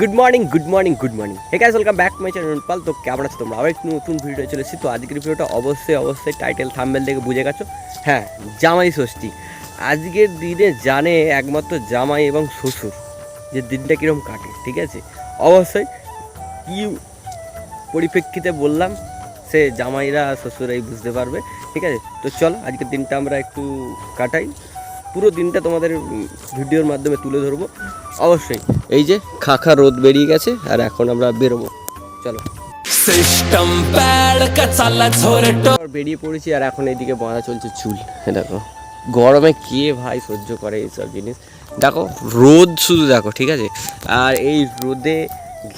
Good morning good morning good morning hey guys welcome back my channel পাল তো কেমন আছো তোমরা? আবার একটু নতুন ভিডিও চলে এসেছি। তো আজকের ভিডিওটা অবশ্যই অবশ্যই টাইটেল থাম্বেল দেখে বুঝে গেছো? হ্যাঁ জামাই ষষ্ঠী। আজকের দিনে জানে একমাত্র জামাই এবং শ্বশুর যে দিনটা কীরকম কাটে, ঠিক আছে? অবশ্যই কী পরিপ্রেক্ষিতে বললাম, সে জামাইরা, শ্বশুরাই বুঝতে পারবে, ঠিক আছে? তো চলো, আজকের দিনটা আমরা একটু কাটাই। পুরো দিনটা তোমাদের ভিডিওর মাধ্যমে তুলে ধরবো। অবশ্যই এই যে খাখা রোদ বেরিয়ে গেছে আর এখন আমরা বেরোবো। চলো। বেরিয়ে পড়েছি আর এখন এইদিকে বাঁধা চলছে চুল। দেখো গরমে কে ভাই সহ্য করে এইসব জিনিস? দেখো রোদ শুধু দেখো ঠিক আছে? আর এই রোদে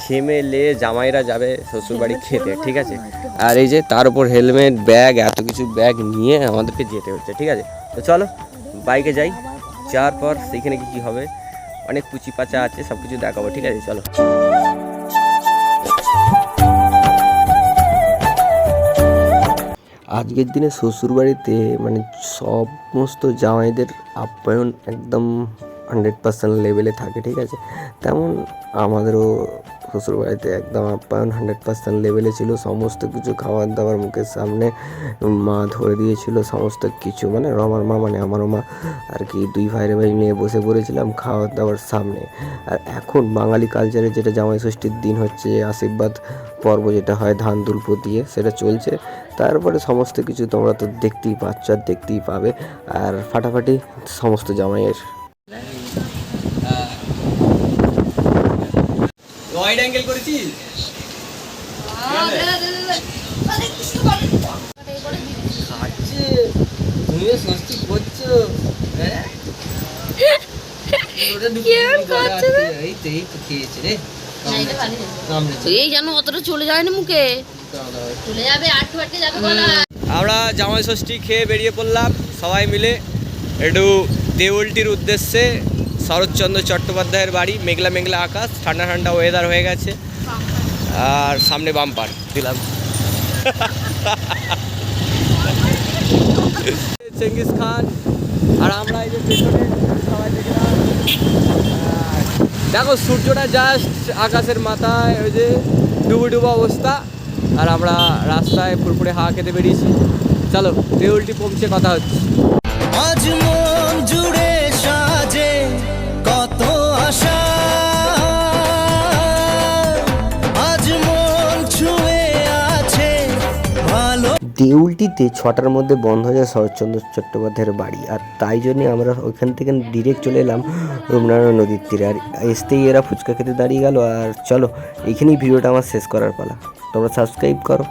ঘেমে লে জামাইরা যাবে শ্বশুরবাড়ি খেতে ঠিক আছে? আর এই যে তার উপর হেলমেট ব্যাগ এত কিছু ব্যাগ নিয়ে আমাদেরকে যেতে হচ্ছে ঠিক আছে? তো চলো বাইকে যাই, যাওয়ার পর সেখানে কি কী হবে? অনেক কুচি পাচা আছে সব কিছু দেখাবো, ঠিক আছে? চলো। আজকের দিনে শ্বশুরবাড়িতে মানে সমস্ত জামাইদের আপ্যায়ন একদম হান্ড্রেড পার্সেন্ট লেভেলে থাকে, ঠিক আছে? তেমন আমাদেরও শ্বশুরবাড়িতে একদম আপ্যায়ন হান্ড্রেড পার্সেন্ট লেভেলে ছিল, সমস্ত কিছু খাবার দাবার মুখের সামনে মা ধরে দিয়েছিল, সমস্ত কিছু মানে আমার মা মানে আমারও মা, আর কি, দুই ভাইয়ের ভাই নিয়ে বসে পড়েছিলাম খাওয়ার দাওয়ার সামনে। আর এখন বাঙালি কালচারে যেটা জামাই ষষ্ঠীর দিন হচ্ছে, আশীর্বাদ পর্ব যেটা হয়, ধান, দুল্প দিয়ে সেটা চলছে। তারপরে সমস্ত কিছু তোমরা তো দেখতেই পাচ্ছ, আর দেখতেই পাবে। আর ফাটাফাটি সমস্ত জামাইয়ের ওয়াইড অ্যাঙ্গেল করেছিস খাচ্ছে। তুমিও ষষ্ঠী করছ হ্যাঁ? এই জানো অতটা চলে যায় না মুখে। চলে যাবে আমরা জামাই ষষ্ঠী খেয়ে বেরিয়ে পড়লাম সবাই মিলে। একটু দেউলটির উদ্দেশ্যে শরৎচন্দ্র চট্টোপাধ্যায়ের বাড়ি, মেঘলা মেঘলা আকাশ, ঠান্ডা ঠান্ডা ওয়েদার হয়ে গেছে। আর সামনে বাম্পার, দিলাম। চেঙ্গিস খান, আর আমরা এই যে পেছনে সবাই দেখলাম দেখো, সূর্যটা জাস্ট আকাশের মাথায়, ওই যে ডুবো ডুবো অবস্থা। আর আমরা রাস্তায় ফুরফুরে হাওয়া খেতে বেরিয়েছি। চলো দেউলটি পৌঁছে কথা হচ্ছে। আজ দেউলটিতে ছটার মধ্যে বন্ধ হয়ে যায় শরৎচন্দ্র চট্টোপাধ্যায়ের বাড়ি। আর তাই জন্যে আমরা ওইখান থেকে ডিরেক্ট চলে এলাম রূপনারায়ণ নদীর তীরে। আর এসতেই এরা ফুচকা খেতে দাঁড়িয়ে গেল। আর চলো, এইখানেই ভিডিওটা আমার শেষ করার পালা। তোমরা সাবস্ক্রাইব করো।